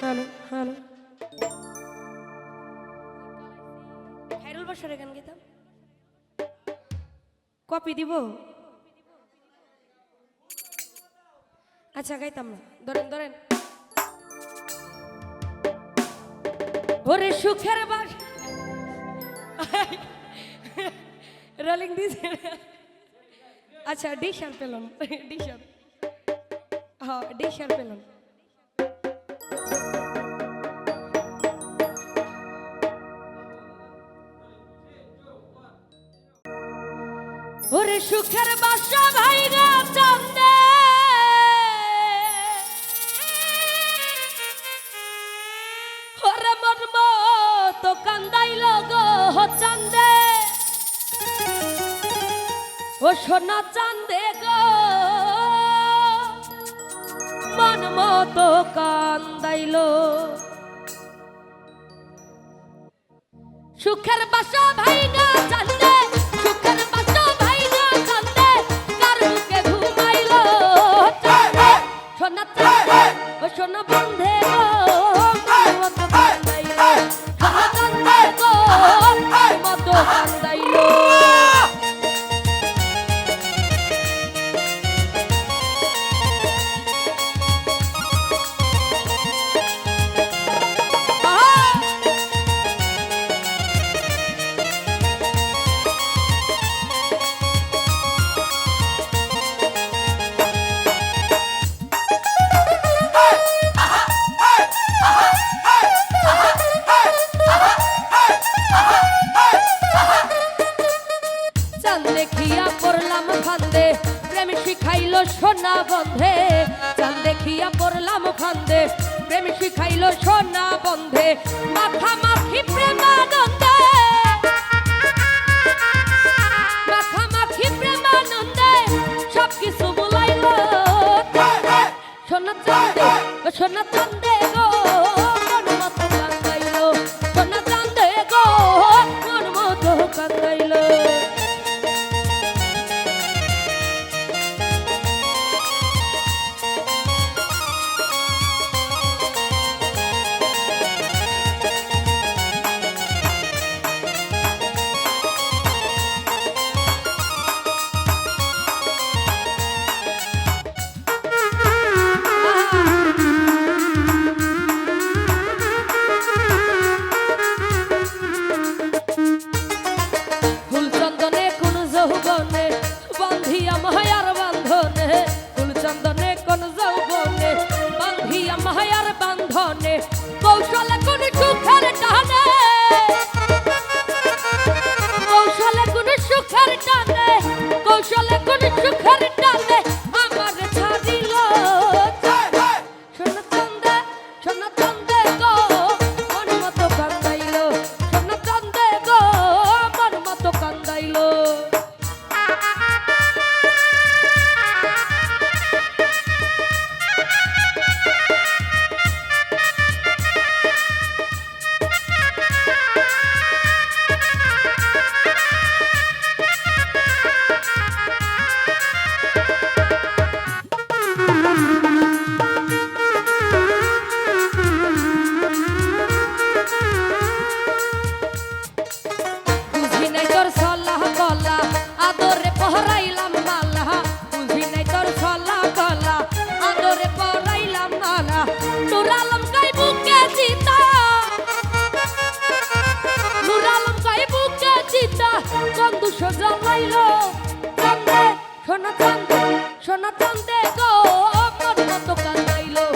Hello hello. Khairul বাসারে গান গেতাম। Copy দিব? আচ্ছা গাইতাম না। ধরেন ধরেন। ওরে সুখের বাস। রোলিং দিছে। আচ্ছা ডিশ আর পেলাম ডিশ আর হ্যাঁ ডিশ আর পেলাম ওরে সুখের বাসা ভাইরা চন্দে। ওরে মন তো কান্দাইল গো চান্দে। ও সোনা চান্দে গো। মন মতো কান্দাইল সুখের বাসা ভাইগা চান্দে। সোনা ও সোনা বন্ধে মতো পড়লাম ফান্দে প্রেম শিখাইল সোনা বন্ধে। মাথা মাখি প্রেমানন্দে। মাথা মাখি প্রেমানন্দে। সব কিছু বলাইল সোনা চাঁদে সোনা চাঁদে। বান্ধিয়া মায়ার বান্ধনে ফুলচন্দনে চিতা নুরালম কয় বুকে চিতা চন্দু সোজা লাইল চন্দে সোনা চন্দে সোনা চন্দে গো মন মতো কান্দাইলো।